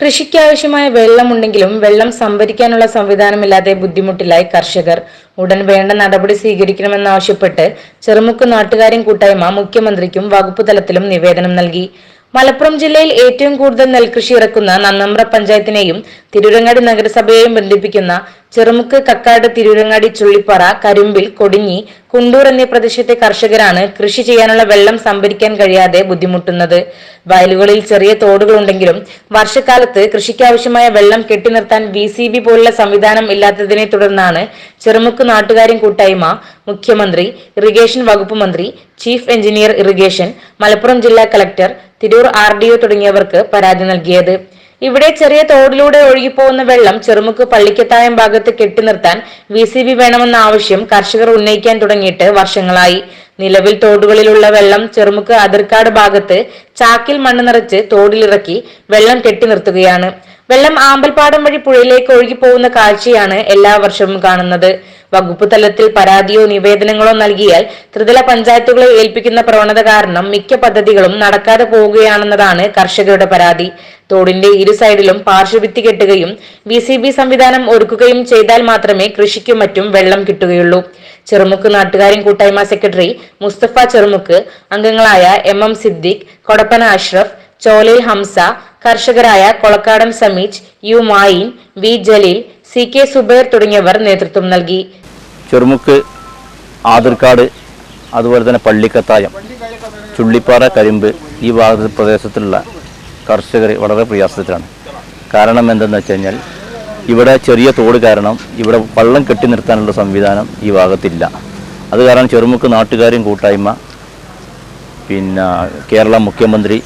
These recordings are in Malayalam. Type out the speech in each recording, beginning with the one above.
കൃഷിക്കാവശ്യമായ വെള്ളമുണ്ടെങ്കിലും വെള്ളം സംഭരിക്കാനുള്ള സംവിധാനമില്ലാതെ ബുദ്ധിമുട്ടിലായി കർഷകർ. ഉടൻ വേണ്ട നടപടി സ്വീകരിക്കണമെന്നാവശ്യപ്പെട്ട് ചെറുമുക്ക് നാട്ടുകാരും കൂട്ടായ്മ മുഖ്യമന്ത്രിക്കും വകുപ്പ് തലത്തിലും നിവേദനം നൽകി. മലപ്പുറം ജില്ലയിൽ ഏറ്റവും കൂടുതൽ നെൽകൃഷി ഇറക്കുന്ന നന്നമ്പ്ര പഞ്ചായത്തിനെയും തിരൂരങ്ങാടി നഗരസഭയെയും ബന്ധിപ്പിക്കുന്ന ചെറുമുക്ക് കക്കാട് തിരൂരങ്ങാടി ചുള്ളിപ്പാറ കരിമ്പിൽ കൊടിഞ്ഞി കുണ്ടൂർ എന്നീ പ്രദേശത്തെ കർഷകരാണ് കൃഷി ചെയ്യാനുള്ള വെള്ളം സംഭരിക്കാൻ കഴിയാതെ ബുദ്ധിമുട്ടുന്നത്. വയലുകളിൽ ചെറിയ തോടുകളുണ്ടെങ്കിലും വർഷക്കാലത്ത് കൃഷിക്കാവശ്യമായ വെള്ളം കെട്ടിനിർത്താൻ വി സി ബി പോലുള്ള സംവിധാനം ഇല്ലാത്തതിനെ തുടർന്നാണ് ചെറുമുക്ക് നാട്ടുകാരൻ കൂട്ടായ്മ മുഖ്യമന്ത്രി ഇറിഗേഷൻ വകുപ്പ് മന്ത്രി ചീഫ് എഞ്ചിനീയർ ഇറിഗേഷൻ മലപ്പുറം ജില്ലാ collector Tirur R D O തുടങ്ങിയവർക്ക് പരാതി നൽകിയത്. ഇവിടെ ചെറിയ തോടിലൂടെ ഒഴുകിപ്പോകുന്ന വെള്ളം ചെറുമുക്ക് പള്ളിക്കത്തായം ഭാഗത്ത് കെട്ടിനിർത്താൻ വി സി ബി വേണമെന്ന ആവശ്യം കർഷകർ ഉന്നയിക്കാൻ തുടങ്ങിയിട്ട് വർഷങ്ങളായി. നിലവിൽ തോടുകളിലുള്ള വെള്ളം ചെറുമുക്ക് അതിർക്കാട് ഭാഗത്ത് ചാക്കിൽ മണ്ണ് നിറച്ച് തോടിലിറക്കി വെള്ളം കെട്ടി നിർത്തുകയാണ്. വെള്ളം ആമ്പൽപ്പാടം വഴി പുഴയിലേക്ക് ഒഴുകിപ്പോകുന്ന കാഴ്ചയാണ് എല്ലാ വർഷവും കാണുന്നത്. വകുപ്പ് തലത്തിൽ പരാതിയോ നിവേദനങ്ങളോ നൽകിയാൽ ത്രിതല പഞ്ചായത്തുകളെ ഏൽപ്പിക്കുന്ന പ്രവണത കാരണം മിക്ക പദ്ധതികളും നടക്കാതെ പോവുകയാണെന്നതാണ് കർഷകരുടെ പരാതി. തോടിന്റെ ഇരു സൈഡിലും പാർശ്വഭിത്തി കെട്ടുകയും വി സി ബി സംവിധാനം ഒരുക്കുകയും ചെയ്താൽ മാത്രമേ കൃഷിക്കും മറ്റും വെള്ളം കിട്ടുകയുള്ളൂ. ചെറുമുക്ക് നാട്ടുകാരൻ കൂട്ടായ്മ സെക്രട്ടറി മുസ്തഫ ചെറുമുക്ക് അംഗങ്ങളായ M M Siddique Kodappana Ashraf Cholayil Hamza കർഷകരായ Kolakkadan Sameej U Mayin V Jaleel C K Subair തുടങ്ങിയവർ നേതൃത്വം നൽകി. ചെറുമുക്ക് ആതിർക്കാട് അതുപോലെ തന്നെ പള്ളിക്കത്തായം ചുള്ളിപ്പാറ കരിമ്പ് ഈ ഭാഗത്ത് പ്രദേശത്തുള്ള കർഷകർ വളരെ പ്രയാസത്തിലാണ്. കാരണം എന്തെന്ന് വെച്ച് കഴിഞ്ഞാൽ ഇവിടെ ചെറിയ തോട് കാരണം ഇവിടെ വള്ളം കെട്ടി നിർത്താനുള്ള സംവിധാനം ഈ ഭാഗത്തില്ല. അത് കാരണം ചെറുമുക്ക് നാട്ടുകാരും കൂട്ടായ്മ പിന്നെ കേരള മുഖ്യമന്ത്രി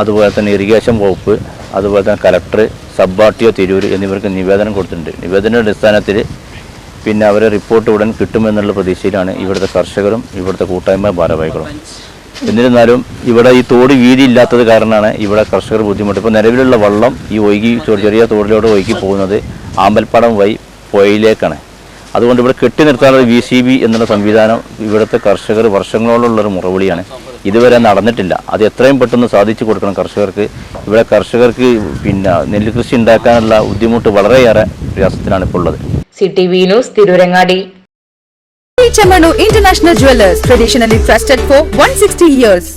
അതുപോലെ തന്നെ ഇറിഗേഷൻ വകുപ്പ് അതുപോലെ തന്നെ collector sub R T O Tirur എന്നിവർക്ക് നിവേദനം കൊടുത്തിട്ടുണ്ട്. നിവേദന അടിസ്ഥാനത്തിൽ പിന്നെ അവരെ റിപ്പോർട്ട് ഉടൻ കിട്ടുമെന്നുള്ള പ്രതീക്ഷയിലാണ് ഇവിടുത്തെ കർഷകരും ഇവിടുത്തെ കൂട്ടായ്മ ഭാരവാഹികളും. എന്നിരുന്നാലും ഇവിടെ ഈ തോട് വീതി ഇല്ലാത്തത് കാരണമാണ് ഇവിടെ കർഷകർ ബുദ്ധിമുട്ട്. ഇപ്പോൾ നിലവിലുള്ള വെള്ളം ഈ ഒഴുകി ചെറിയ ചെറിയ തോടിലൂടെ ഒഴുകി പോകുന്നത് ആമ്പൽപ്പാടം വഴി പുഴയിലേക്കാണ്. അതുകൊണ്ട് ഇവിടെ കെട്ടി നിർത്താനുള്ള വി സി ബി എന്നുള്ള സംവിധാനം ഇവിടുത്തെ കർഷകർ വർഷങ്ങളോളമുള്ളൊരു മുറവിളിയാണ്. ഇതുവരെ നടന്നിട്ടില്ല അത് എത്രയും പെട്ടെന്ന് സാധിച്ചു കൊടുക്കണം കർഷകർക്ക് ഇവിടെ കർഷകർക്ക് പിന്നെ നെല്ല് കൃഷി ഉണ്ടാക്കാനുള്ള ബുദ്ധിമുട്ട് വളരെയേറെ പ്രയാസത്തിലാണ് ഇപ്പോൾ ഉള്ളത് C T V news Tirurangadi Chamanu International Jewelers, traditionally trusted for 160 years.